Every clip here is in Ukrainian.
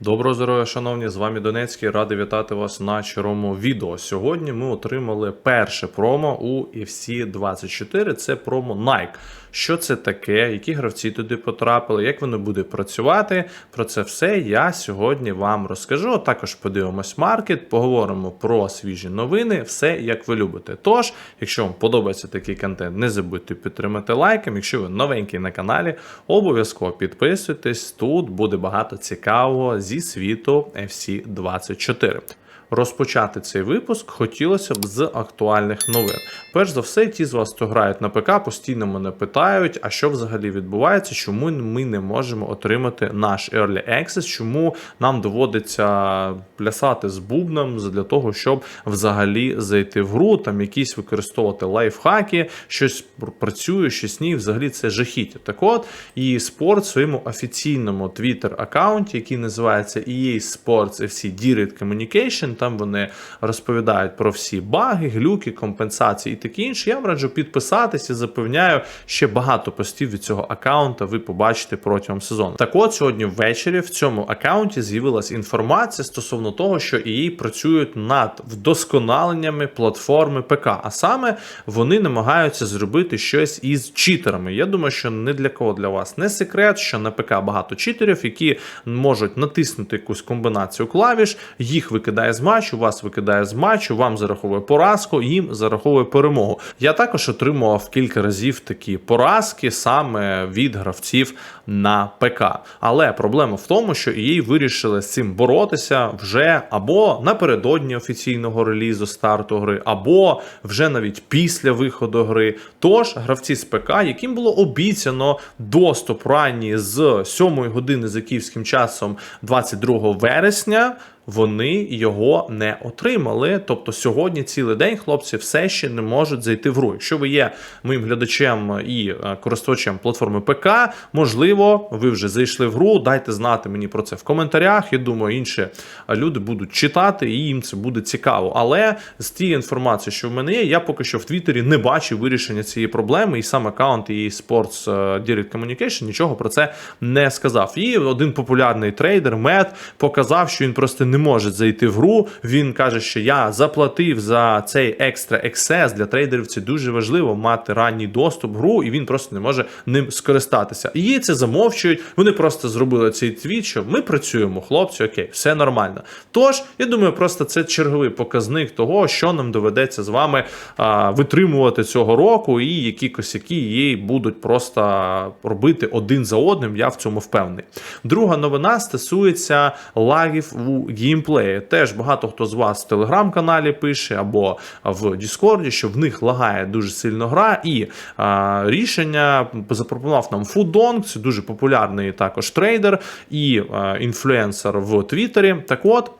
Доброго здоров'я, шановні! З вами Донецький. Радий вітати вас на червому відео. Сьогодні ми отримали перше промо у UFC 24. Це промо Nike. Що це таке? Які гравці туди потрапили? Як воно буде працювати? Про це все я сьогодні вам розкажу. Також подивимось маркет, поговоримо про свіжі новини, все як ви любите. Тож, якщо вам подобається такий контент, не забудьте підтримати лайком. Якщо ви новенький на каналі, обов'язково підписуйтесь. Тут буде багато цікавого зі світу FC 24. Розпочати цей випуск хотілося б з актуальних новин. Перш за все, ті з вас, хто грають на ПК, постійно мене питають, а що взагалі відбувається, чому ми не можемо отримати наш Early Access, чому нам доводиться плясати з бубном для того, щоб взагалі зайти в гру, там якісь використовувати лайфхаки, щось пр- працює, щось ні. Взагалі це жахіття. Так от, і спорт в своєму офіційному Twitter аккаунті, який називається EA Sports FC Direct Communication, там вони розповідають про всі баги, глюки, компенсації і таке інше. Я вам раджу підписатись і запевняю, ще багато постів від цього аккаунта ви побачите протягом сезону. Так от сьогодні ввечері в цьому аккаунті з'явилась інформація стосовно того, що EA працюють над вдосконаленнями платформи ПК, а саме вони намагаються зробити щось із читерами. Я думаю, що не для кого для вас не секрет, що на ПК багато читерів, які можуть натиснути якусь комбінацію клавіш, їх викидає з матчу, вас викидає з матчу, вам зараховує поразку, їм зараховує перемогу. Я також отримував кілька разів такі поразки саме від гравців на ПК. Але проблема в тому, що EA вирішили з цим боротися вже або напередодні офіційного релізу старту гри, або вже навіть після виходу гри. Тож гравці з ПК, яким було обіцяно доступ ранній з 7 години за київським часом 22 вересня. Вони його не отримали. Тобто сьогодні цілий день хлопці все ще не можуть зайти в гру. Якщо ви є моїм глядачем і е, користувачем платформи ПК, можливо, ви вже зайшли в гру. Дайте знати мені про це в коментарях. Я думаю, інші люди будуть читати, і їм це буде цікаво. Але з тієї інформації, що в мене є, я поки що в Твіттері не бачив вирішення цієї проблеми, і сам аккаунт і Sports е, Direct Communication нічого про це не сказав. І один популярний трейдер Мед показав, що він просто не може зайти в гру. Він каже, що я заплатив за цей екстра ексес. Для трейдерів це дуже важливо мати ранній доступ в гру, і він просто не може ним скористатися. Її це замовчують. Вони просто зробили цей твіт, що ми працюємо, хлопці, окей, все нормально. Тож, я думаю, просто це черговий показник того, що нам доведеться з вами а, витримувати цього року, і які косяки її будуть просто робити один за одним. Я в цьому впевнений. Друга новина стосується лагів у геймплеї. Теж багато хто з вас в телеграм-каналі пише або в Діскорді, що в них лагає дуже сильно гра, і а, рішення запропонував нам Фудонг, це дуже популярний також трейдер і а, інфлюенсер в Твіттері. Так от.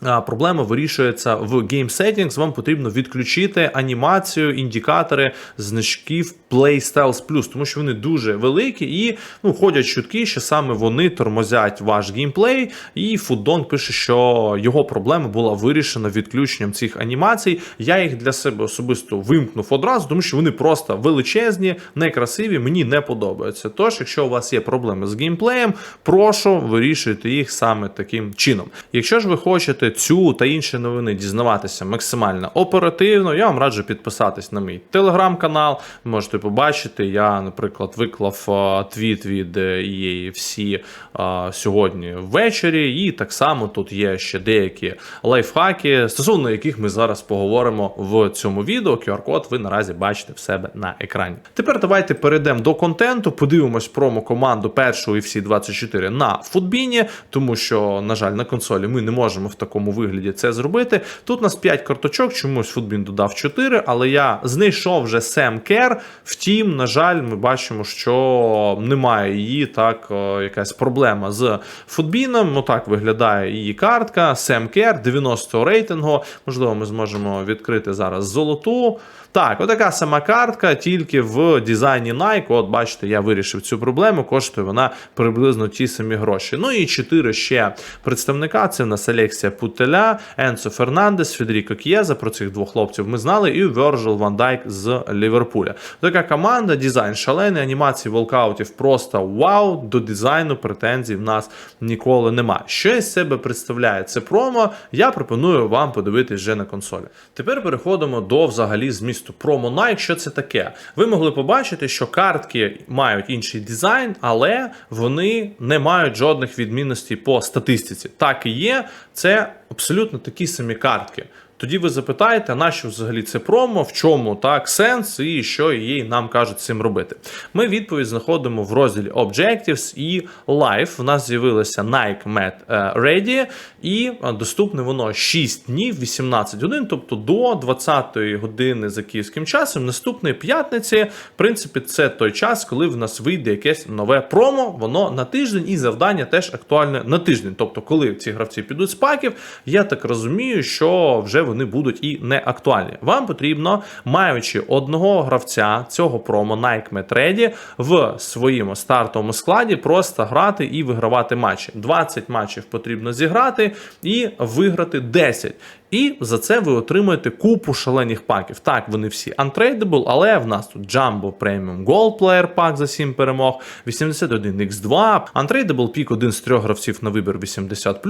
Проблема вирішується в Game Settings. Вам потрібно відключити анімацію, індикатори значків Playstyles Plus, тому що вони дуже великі і ну, ходять чутки, що саме вони тормозять ваш геймплей. І Фудон пише, що його проблема була вирішена відключенням цих анімацій. Я їх для себе особисто вимкнув одразу, тому що вони просто величезні, некрасиві, мені не подобаються. Тож, якщо у вас є проблеми з геймплеєм, прошу вирішуйте їх саме таким чином. Якщо ж ви хочете цю та інші новини дізнаватися максимально оперативно, я вам раджу підписатись на мій телеграм-канал. Можете побачити. Я, наприклад, виклав е, твіт від е, EAFC е, сьогодні ввечері, і так само тут є ще деякі лайфхаки, стосовно яких ми зараз поговоримо в цьому відео. QR-код ви наразі бачите в себе на екрані. Тепер давайте перейдемо до контенту, подивимось промо команду першого UFC 24 на футбіні, тому що, на жаль, на консолі ми не можемо в такому вигляді це зробити. Тут у нас 5 карточок, чомусь футбін додав 4, але я знайшов вже Сем Кер. Втім, на жаль, ми бачимо, що немає її так, якась проблема з футбіном. Ну так виглядає її картка. Сем Кер, 90 рейтингу. Можливо, ми зможемо відкрити зараз золоту. Так, отака сама картка, тільки в дизайні Nike. От бачите, я вирішив цю проблему. Коштує вона приблизно ті самі гроші. Ну і чотири ще представника. Це в нас Алексія Путеля, Енсо Фернандес, Федеріко К'єза. Про цих двох хлопців ми знали, і Вержил Ван Дайк з Ліверпуля. Така команда, дизайн шалений, анімації волкаутів просто вау. До дизайну претензій в нас ніколи нема. Що із себе представляє це промо? Я пропоную вам подивитись вже на консолі. Тепер переходимо до взагалі змісту промо Nike. Що це таке? Ви могли побачити, що картки мають інший дизайн, але вони не мають жодних відмінностей по статистиці. Так і є. Це абсолютно такі самі картки. Тоді ви запитаєте, на що взагалі це промо, в чому так сенс і що їй нам кажуть цим робити. Ми відповідь знаходимо в розділі Objectives і Live. У нас з'явилося Nike Met е, Ready, і е, доступне воно 6 днів, 18 годин, тобто до 20-ї години за київським часом, наступної п'ятниці. В принципі, це той час, коли в нас вийде якесь нове промо. Воно на тиждень, і завдання теж актуальне на тиждень. Тобто, коли ці гравці підуть з паків, я так розумію, що вже вони будуть і не актуальні. Вам потрібно, маючи одного гравця цього промо Nike Метреді в своєму стартовому складі, просто грати і вигравати матчі. 20 матчів потрібно зіграти і виграти 10. І за це ви отримуєте купу шалених паків. Так, вони всі untradeable, але в нас тут Jumbo Premium Gold Player пак за 7 перемог, 81x2, untradeable пік один з трьох гравців на вибір 80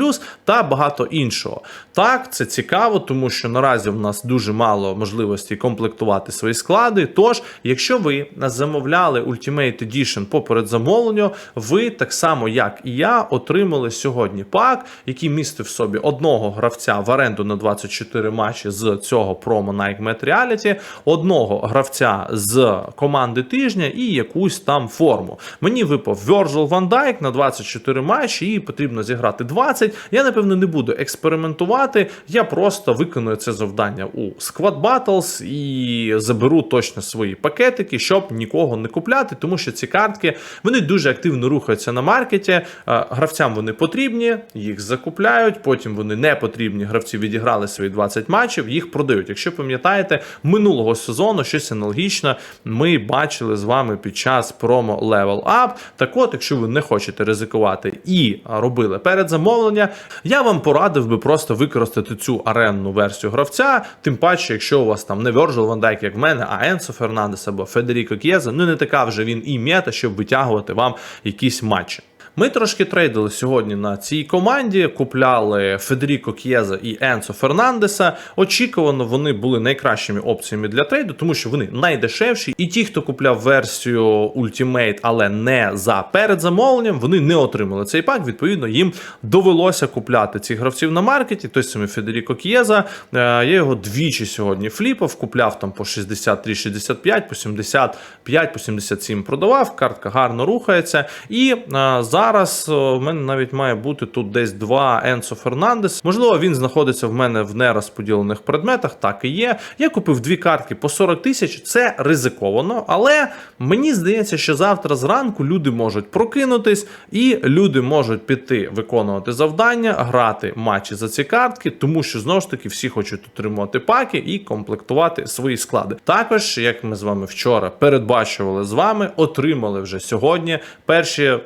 та багато іншого. Так, це цікаво, тому що наразі в нас дуже мало можливості комплектувати свої склади. Тож, якщо ви замовляли Ultimate Edition по передзамовленню, ви так само, як і я, отримали сьогодні пак, який містив в собі одного гравця в оренду на 24 матчі з цього промо Nike Met Reality, одного гравця з команди тижня і якусь там форму. Мені випав Virgil van Dijk на 24 матчі, і потрібно зіграти 20. Я, напевно, не буду експериментувати. Я просто виконую це завдання у Squad Battles і заберу точно свої пакетики, щоб нікого не купляти, тому що ці картки вони дуже активно рухаються на маркеті. Е, Гравцям вони потрібні, їх закупляють, потім вони не потрібні. Гравці відіграли свої 20 матчів, їх продають. Якщо пам'ятаєте, минулого сезону щось аналогічне ми бачили з вами під час промо Level Up. Так от, якщо ви не хочете ризикувати і робили передзамовлення, я вам порадив би просто використати цю аренну версію гравця. Тим паче, якщо у вас там не Virgil van Dijk, як в мене, а Енсо Фернандес або Федеріко К'єза, ну не така вже він і мета, щоб витягувати вам якісь матчі. Ми трошки трейдили сьогодні на цій команді, купляли Федеріко К'єза і Енсо Фернандеса. Очікувано, вони були найкращими опціями для трейду, тому що вони найдешевші. І ті, хто купляв версію Ultimate, але не за передзамовленням, вони не отримали цей пак. Відповідно, їм довелося купляти цих гравців на маркеті. Той самий Федеріко К'єза. Е, Я його двічі сьогодні фліпав, купляв там по 63-65, по 75, по 77 продавав. Картка гарно рухається. І е, зараз в мене навіть має бути тут десь два Енсо Фернандес. Можливо, він знаходиться в мене в нерозподілених предметах. Так і є. Я купив дві картки по 40 тисяч. Це ризиковано, але мені здається, що завтра зранку люди можуть прокинутись і люди можуть піти виконувати завдання, грати матчі за ці картки, тому що знову ж таки всі хочуть отримувати паки і комплектувати свої склади. Також, як ми з вами вчора передбачували з вами, отримали вже сьогодні перші.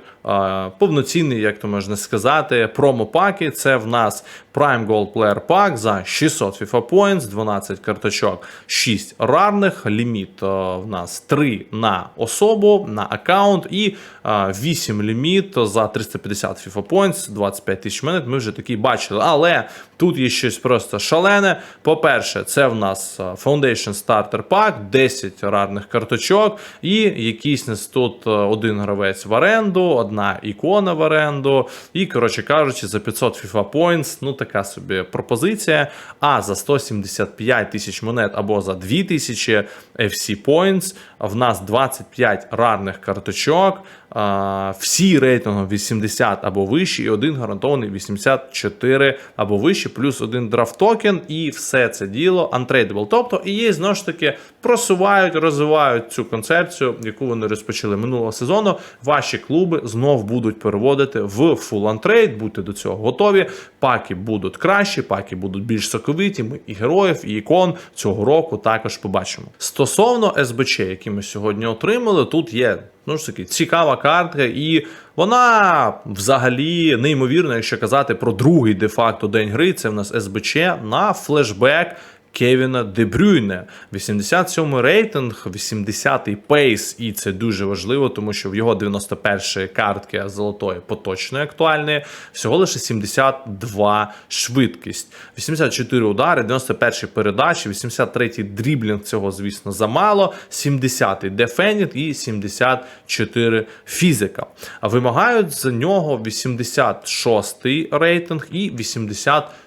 Повноцінні, як то можна сказати, промо-паки. Це в нас Prime Gold Player Pack за 600 FIFA Points, 12 карточок, 6 рарних, ліміт е, в нас 3 на особу, на аккаунт і 8 ліміт за 350 FIFA Points, 25 тисяч монет. Ми вже такі бачили. Але тут є щось просто шалене. По-перше, це в нас Foundation Starter Pack, 10 рарних карточок, і якийсь нас тут один гравець в оренду, одна ікона в оренду. І, коротше кажучи, за 500 FIFA Points, ну така собі пропозиція. А за 175 тисяч монет або за 2000 FC Points в нас 25 рарних карточок. Всі рейтингом 80 або вищі, і один гарантований 84 або вище, плюс один драфт токен, і все це діло untradeable. Тобто EA знову ж таки просувають, розвивають цю концепцію, яку вони розпочали минулого сезону. Ваші клуби знов будуть переводити в full untrade, будьте до цього готові. Паки будуть кращі, паки будуть більш соковиті. Ми і героїв, і ікон цього року також побачимо. Стосовно СБЧ, які ми сьогодні отримали, тут є ну ж таки цікава картка, і вона взагалі неймовірна, якщо казати про другий де-факто день гри. Це в нас СБЧ на флешбек. Кевіна Дебрюйне, 87 рейтинг, 80-й пейс, і це дуже важливо, тому що в його 91-ї картки золотої поточної актуальної всього лише 72 швидкість, 84 удари, 91-й передачі, 83-й дріблінг цього, звісно, замало, 70-й дефендінг і 74 фізика. А вимагають за нього 86-й рейтинг і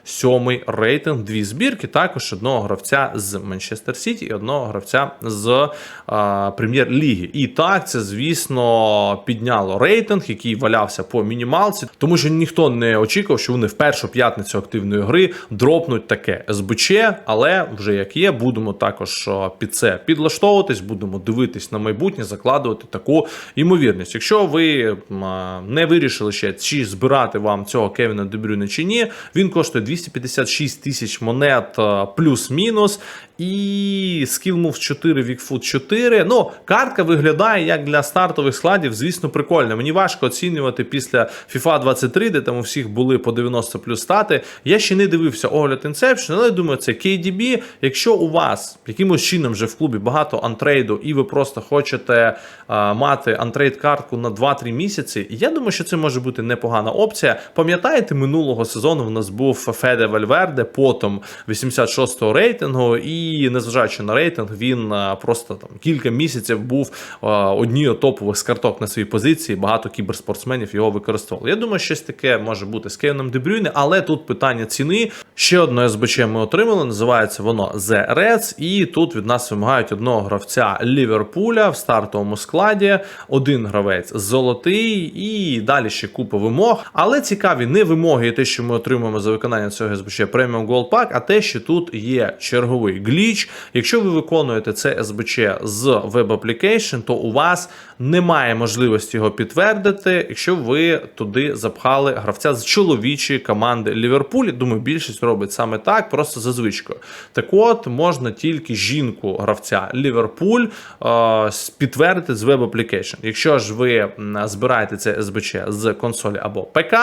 87-й рейтинг. Дві збірки, також одного гравця з Манчестер Сіті і одного гравця з а, прем'єр-ліги. І так, це, звісно, підняло рейтинг, який валявся по мінімалці, тому що ніхто не очікував, що вони в першу п'ятницю активної гри дропнуть таке СБЧ, але вже як є, будемо також під це підлаштовуватись, будемо дивитись на майбутнє, закладувати таку ймовірність. Якщо ви м, не вирішили ще, чи збирати вам цього Кевіна Дебрюне чи ні, він коштує 256 тисяч монет плюс-мінус. І Skill Move 4, Wigfoot 4. Ну, картка виглядає як для стартових складів, звісно, прикольно. Мені важко оцінювати після FIFA 23, де там у всіх були по 90 плюс стати. Я ще не дивився огляд Inception, але думаю, це KDB. Якщо у вас якимось чином вже в клубі багато антрейду, і ви просто хочете а, мати антрейд картку на 2-3 місяці, я думаю, що це може бути непогана опція. Пам'ятаєте, минулого сезону в нас був Феде Вальверде, потім 86-го рейтингу, і незважаючи на рейтинг, він просто там кілька місяців був а, однією топових з карток на своїй позиції. Багато кіберспортсменів його використовували. Я думаю, щось таке може бути з Кевіном Дебрюйне, але тут питання ціни. Ще одне СБЧ ми отримали. Називається воно The Reds, і тут від нас вимагають одного гравця Ліверпуля в стартовому складі. Один гравець золотий, і далі ще купа вимог. Але цікаві не вимоги, і те, що ми отримуємо за виконання цього СБЧ Premium Gold Pack, а те, що тут є черговий гліч. Якщо ви виконуєте це СБЧ з Web Application, то у вас немає можливості його підтвердити, якщо ви туди запхали гравця з чоловічої команди Ліверпуль. Думаю, більшість робить саме так, просто за звичкою. Так от можна тільки жінку гравця Ліверпуль е, підтвердити з Web Application. Якщо ж ви збираєте це СБЧ з консолі або ПК,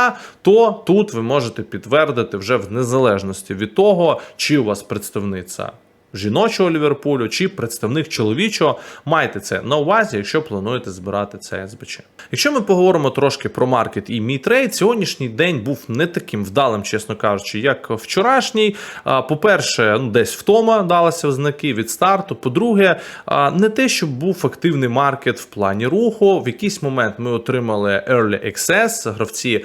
то тут ви можете підтвердити вже в незалежності від того, чи у вас представниця жіночого Ліверпулю чи представник чоловічого. Майте це на увазі, якщо плануєте збирати це СБЧ. Якщо ми поговоримо трошки про маркет і мій трейд, сьогоднішній день був не таким вдалим, чесно кажучи, як вчорашній. По-перше, ну, десь втома далася в знаки від старту. По-друге, не те, щоб був активний маркет в плані руху. В якийсь момент ми отримали Early Access, гравці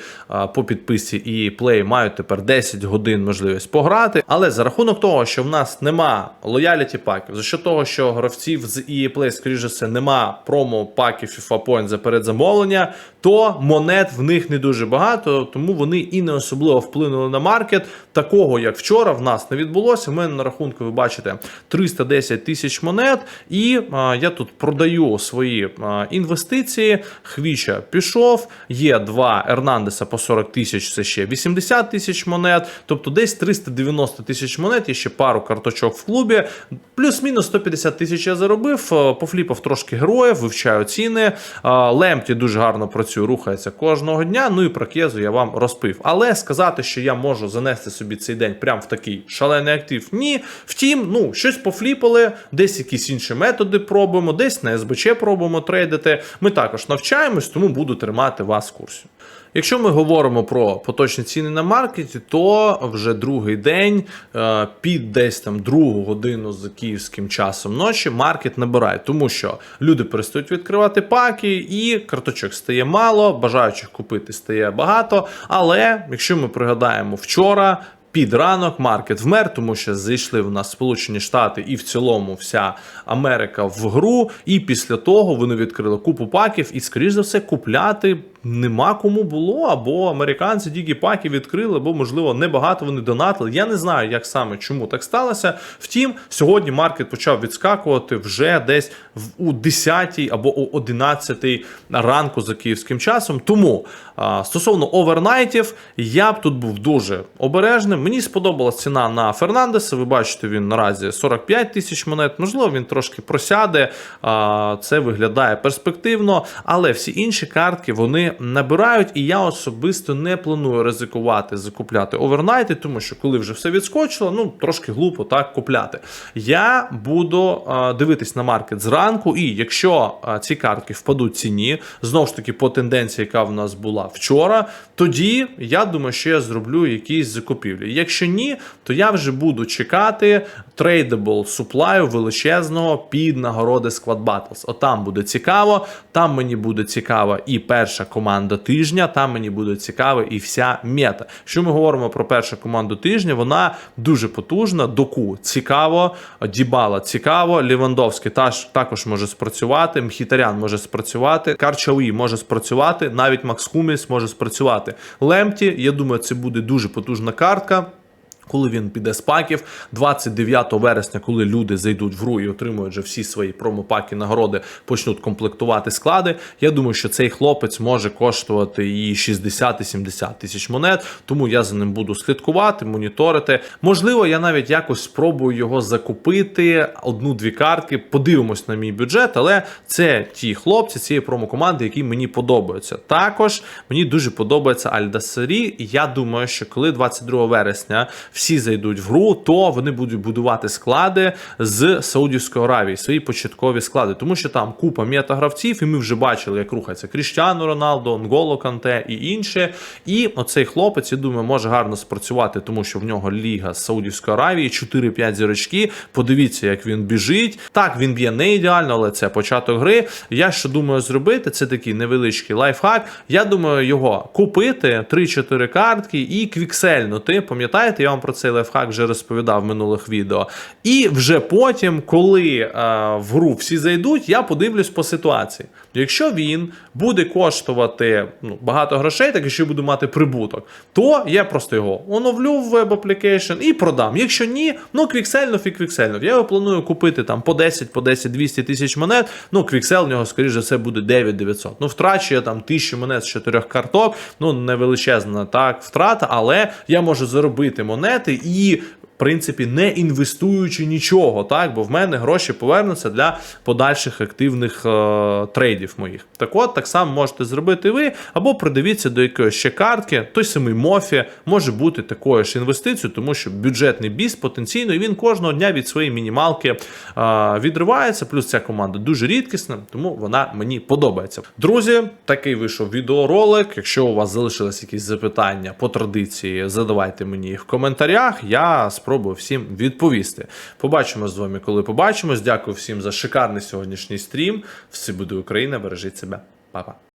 по підписці і Play мають тепер 10 годин можливість пограти. Але за рахунок того, що в нас нема лояліті паків, за що того, що гравців з EA Play, скоріше за все, нема промо паків FIFA Point за передзамовлення, то монет в них не дуже багато, тому вони і не особливо вплинули на маркет. Такого, як вчора, в нас не відбулося. У мене на рахунку, ви бачите, 310 тисяч монет. І а, я тут продаю свої а, інвестиції. Хвіча пішов. Є два Ернандеса по 40 тисяч, це ще 80 тисяч монет. Тобто десь 390 тисяч монет. Є ще пару карточок в клубі. Плюс-мінус 150 тисяч я заробив. е, Пофліпав трошки героїв, вивчаю ціни. А, Лемпті дуже гарно працює, рухається кожного дня. Ну і про Кезу я вам розпив. Але сказати, що я можу занести собі цей день прямо в такий шалений актив, ні. Втім, ну щось пофліпали, десь якісь інші методи пробуємо, десь на СБЧ пробуємо трейдити. Ми також навчаємось, тому буду тримати вас в курсі. Якщо ми говоримо про поточні ціни на маркеті, то вже другий день е, під десь там другу годину з київським часом ночі маркет набирає, тому що люди перестають відкривати паки, і карточок стає мало, бажаючих купити стає багато. Але якщо ми пригадаємо вчора. Під ранок маркет вмер, тому що зайшли в нас Сполучені Штати і в цілому вся Америка в гру. І після того вони відкрили купу паків, і, скоріш за все, купляти нема кому було, або американці тільки паки відкрили, або, можливо, небагато вони донатили. Я не знаю, як саме чому так сталося. Втім, сьогодні маркет почав відскакувати вже десь у 10 або о 11 ранку за київським часом. Тому стосовно овернайтів, я б тут був дуже обережним. Мені сподобалась ціна на Фернандеса. Ви бачите, він наразі 45 тисяч монет. Можливо, він трошки просяде. Це виглядає перспективно, але всі інші картки вони набирають, і я особисто не планую ризикувати закупляти овернайти, тому що коли вже все відскочило, ну трошки глупо так купляти. Я буду а, дивитись на маркет зранку, і якщо а, ці картки впадуть ціні, знову ж таки по тенденції, яка в нас була вчора, тоді я думаю, що я зроблю якісь закупівлі. Якщо ні, то я вже буду чекати трейдабл суплаю величезного під нагороди Squad Battles. Отам буде цікаво. Там мені буде цікава і перша команда тижня. Там мені буде цікава і вся мета. Що ми говоримо про першу команду тижня? Вона дуже потужна. Доку цікаво, Дібала цікаво. Лівандовський та також може спрацювати. Мхітарян може спрацювати. Карчауї може спрацювати. Навіть Макс Хуміс може спрацювати. Лемті, я думаю, це буде дуже потужна картка. Коли він піде з паків, 29 вересня, коли люди зайдуть в гру і отримують вже всі свої промопаки нагороди, почнуть комплектувати склади. Я думаю, що цей хлопець може коштувати і 60-70 тисяч монет. Тому я за ним буду слідкувати, моніторити. Можливо, я навіть якось спробую його закупити одну-дві картки. Подивимось на мій бюджет, але це ті хлопці цієї промокоманди, які мені подобаються. Також мені дуже подобається Альдасарі. І я думаю, що коли 22 вересня всі зайдуть в гру, то вони будуть будувати склади з Саудівської Аравії, свої початкові склади, тому що там купа метагравців, і ми вже бачили, як рухається Кріштіану Роналдо, Нголо Канте і інше. І оцей хлопець, я думаю, може гарно спрацювати, тому що в нього ліга з Саудівської Аравії, 4-5 зірочки. Подивіться, як він біжить. Так, він б'є не ідеально, але це початок гри. Я що думаю зробити, це такий невеличкий лайфхак. Я думаю, його купити 3-4 картки і квіксельнути. Пам'ятаєте, я вам про цей лайфхак вже розповідав в минулих відео. І вже потім, коли е, в гру всі зайдуть, я подивлюсь по ситуації. Якщо він буде коштувати ну, багато грошей, так і ще буду мати прибуток, то я просто його оновлю в веб application і продам. Якщо ні, ну квіксельнув і квіксельнув. Я його планую купити там по 10, по 10, 200 тисяч монет. Ну, квіксел в нього, скоріше за все, буде 9900. Ну, втрачу я там тисячу монет з чотирьох карток. Ну, невеличезна так втрата, але я можу заробити монети і. Принципі, не інвестуючи нічого, так, бо в мене гроші повернуться для подальших активних е, трейдів моїх. Так от, так само можете зробити ви, або придивіться до якоїсь ще картки, той самий Мофі може бути такою ж інвестицією, тому що бюджетний біс потенційно, і він кожного дня від своєї мінімалки е, відривається. Плюс ця команда дуже рідкісна, тому вона мені подобається. Друзі, такий вийшов відеоролик. Якщо у вас залишились якісь запитання по традиції, задавайте мені їх в коментарях. Я спробую всім відповісти. Побачимо з вами, коли побачимось. Дякую всім за шикарний сьогоднішній стрім. Все буде Україна, бережіть себе, Па-па.